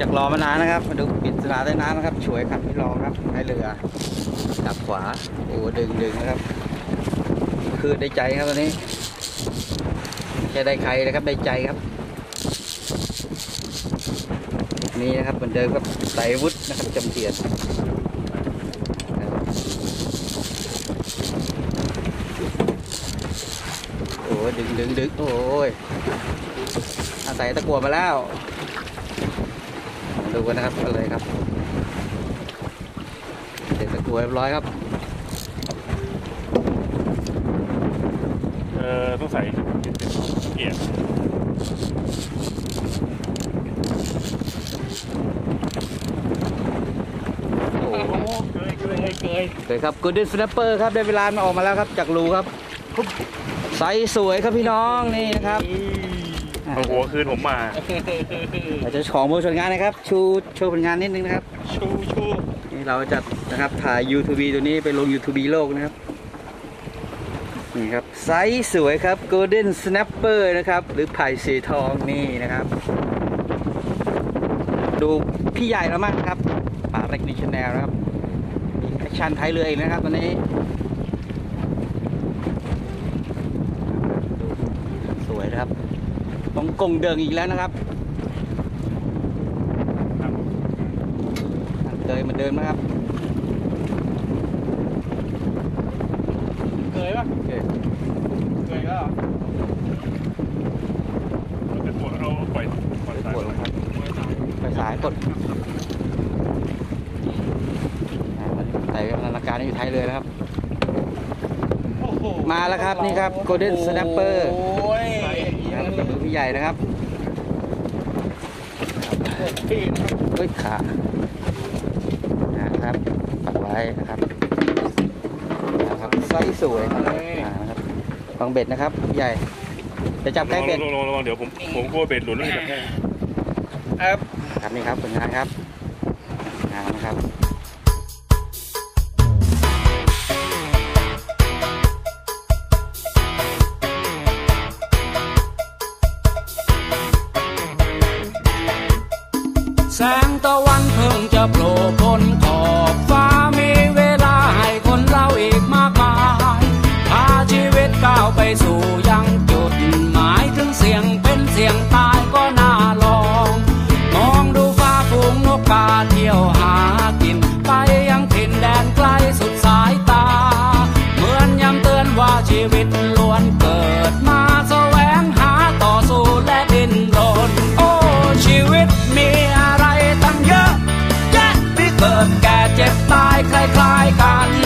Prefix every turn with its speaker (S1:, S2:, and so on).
S1: จากรอมานานนะครับ มาดูปริศนาใต้น้ำนะครับช่วยครับพี่รอครับให้เรือจับขวาโอ้ดึงดึงนะครับคือได้ใจครับวันนี้แค่ได้ใครนะครับได้ใจครับ นี่นะครับเหมือนเดิมครับไสวุฒินะครับจำเทียนโอ้ยดึงดึงดึงโอ้ยอาศัยตะกัวมาแล้ว ดูกันนะครับอะไรครับเสร็จตะกัวเรียบร้อยครับ
S2: เออต้องใส่เกียร์
S1: โอ้โห
S2: เกยเกยเกย
S1: เลยครับ Golden Snapper ครับได้เวลามาออกมาแล้วครับจากรูครับไซส์สวยครับพี่น้องนี่นะครับ
S2: เอาหัวคืนผมมา
S1: เราจะของโมชนงานนะครับ ชูโชว์ผลงานนิดนึงนะครับ
S2: ชูชู
S1: นี่เราจะนะครับถ่าย YouTube ตัวนี้ไปลง YouTube โลกนะครับ นี่ครับ ไซส์สวยครับ Golden Snapper นะครับ หรือไผ่สีทองนี่นะครับ ดูพี่ใหญ่แล้วมากครับป่าเล็กดิชแนลนะครับมีแอคชั่นไทยเรือเองนะครับตอนนี้สวยนะครับ ต้องกงเดิงอีกแล้วนะครับเตยเหมือนเดิมนะครับ
S2: เกยปะ
S1: โอเค
S2: เกยแล้วเราจะปวดเราปล่อยปล่อยสาย
S1: ปวดลงครับไปสายกดอ่าไต่พัฒนาการนี่อยู่ท้ายเรือนะครับ มาแล้วครับนี่ครับ Golden Snapper
S3: โอ้ย
S1: ครั บดูพี่ใหญ่นะครับ
S2: พี่
S1: เฮ้ยขานะครับปักไว้นะครับนะครับไซส์สวยครับอ่านะครับวางเบ็ดนะครับพี่ใหญ่จะจับใกล้เบ็ด
S2: ลองลองลองเดี๋ยวผมผมกลัวเบ็ดหลุดแล้วจะแห้ง
S3: ครับ
S1: ครับนี่ครับผลงานครับงานนะครับ
S4: แสงตะวันเพิ่งจะโผล่พ้นขอบฟ้ามีเวลาให้คนเล่าอีกมากมายพาชีวิตก้าวไปสู่ยังจุดหมายถึงเสียงเป็นเสียงตายก็น่า เกิดแก่เจ็บตายคล้ายๆกัน